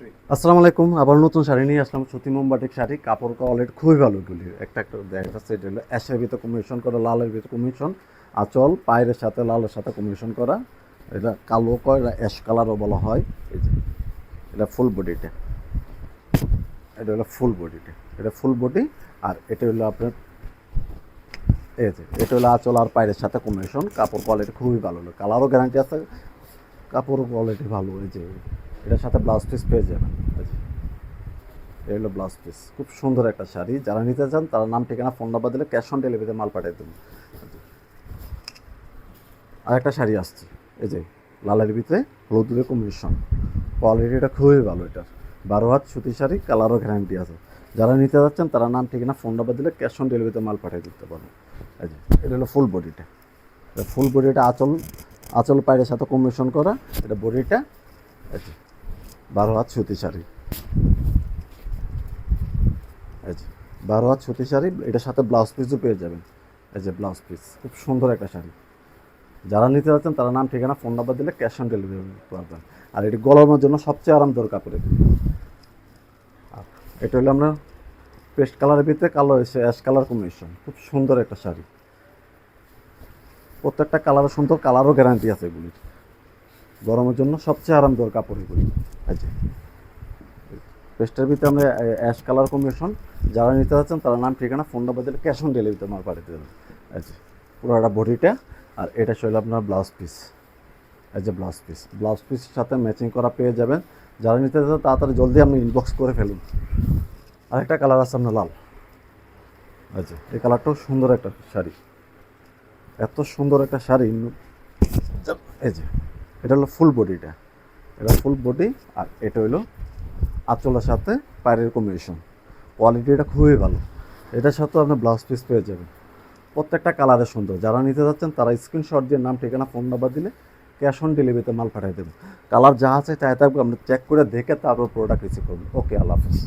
আসসালামু আলাইকুম, আবার নতুন শাড়ি নিয়ে আসলাম সুতি মোমবাটিক শাড়ি। কাপড় কোয়ালিটি খুবই ভালো এগুলি। একটা একটা দেখা যাচ্ছে, এটা হলো অ্যাশের ভিতরে কম্বিনেশন করা, লালের ভিতরে কম্বিনেশন আঁচল, পায়ের সাথে, লালের সাথে কম্বিনেশন করা। এটা কালো কয়, এটা অ্যাশ কালারও বলা হয়। এই যে, এটা ফুল বডিটা এটা হলো ফুল বডিটা এটা ফুল বডি আর এটা হলো আপনার, এই যে, এটা হলো আঁচল আর পায়ের সাথে কম্বিনেশন কাপড় কোয়ালিটি খুবই ভালো। কালারও গ্যারান্টি আছে, কাপড় কোয়ালিটি ভালো, এই যে। এটার সাথে ব্লাউজ পিস পেয়ে যাবেন যে। হলো ব্লাউজ পিস খুব সুন্দর একটা শাড়ি। যারা নিতে চান, তারা নাম, ঠিকানা ফোন নাম্বার দিলে ক্যাশ অন ডেলিভারিতে মাল পাঠিয়ে দেবেন। আর একটা শাড়ি আসছে, এই যে লালের ভিতরে হলুদের কম্বিনেশন কোয়ালিটিটা খুবই ভালো এটার। বারো হাত সুতি শাড়ি কালারও গ্যারান্টি আছে। যারা নিতে যাচ্ছেন, তারা নাম, ঠিকানা ফোন নাম্বার দিলে ক্যাশ অন ডেলিভারিতে মাল পাঠিয়ে দিতে পারবেন। এই যে, এটা হলো ফুল বডিটা ফুল বডিটা আঁচল আঁচল পায়ের সাথে কম্বিনেশন করা। এটা বডিটা এই বারো হাত সুতি শাড়ি। যে, বারো হাত সুতি শাড়ি, এটার সাথে ব্লাউজ পিসও পেয়ে যাবেন। এই যে ব্লাউজ পিস খুব সুন্দর একটা শাড়ি। যারা নিতে যাচ্ছেন, তারা নাম, ঠিকানা ফোন নাম্বার দিলে ক্যাশ অন ডেলিভারি পারবেন আর এটি গরমের জন্য সবচেয়ে আরামদায়ক কাপড় এটি আর এটা হলো আমরা পেস্ট কালারের ভিতরে কালো এসে অ্যাশ কালার কম্বিনেশন খুব সুন্দর একটা শাড়ি। প্রত্যেকটা কালারও সুন্দর কালারও গ্যারান্টি আছে এগুলির। গরমের জন্য সবচেয়ে আরামদায়ক কাপড় এগুলি যে। পেস্টের ভিতরে আমরা অ্যাশ কালার কম্বিনেশন, যারা নিতে চাচ্ছেন তারা নাম, ঠিকানা, ফোন নাম্বার দিলে ক্যাশ অন ডেলিভারিতে আমার পাঠিয়ে দেবেন আচ্ছা পুরোটা বডিটা, আর এটা ছিল আপনার ব্লাউজ পিস এই যে ব্লাউজ পিস ব্লাউজ পিসের সাথে ম্যাচিং করা পেয়ে যাবেন। যারা নিতে চান তাড়াতাড়ি জলদি আপনি ইনবক্স করে ফেলুন। আরেকটা কালার আছে আপনার লাল। আচ্ছা এই কালারটাও সুন্দর একটা শাড়ি। এত সুন্দর একটা শাড়ি। এই যে এটা হলো ফুল বডিটা এটা ফুল বডি আর এটা হলো আঁচলের সাথে পায়ের কম্বিনেশন কোয়ালিটিটা খুবই ভালো। এটার সাথেও আপনি ব্লাউজ পিস পেয়ে যাবেন। প্রত্যেকটা কালারে সুন্দর। যারা নিতে যাচ্ছেন, তারা স্ক্রিনশট দিয়ে নাম, ঠিকানা ফোন নাম্বার দিলে ক্যাশ অন ডেলিভারিতে মাল পাঠিয়ে দেবেন। কালার যা আছে তাই থাকবে আপনি চেক করে দেখে তারপর প্রোডাক্ট রিসিভ করবেন। ওকে আল্লাহ হাফিজ।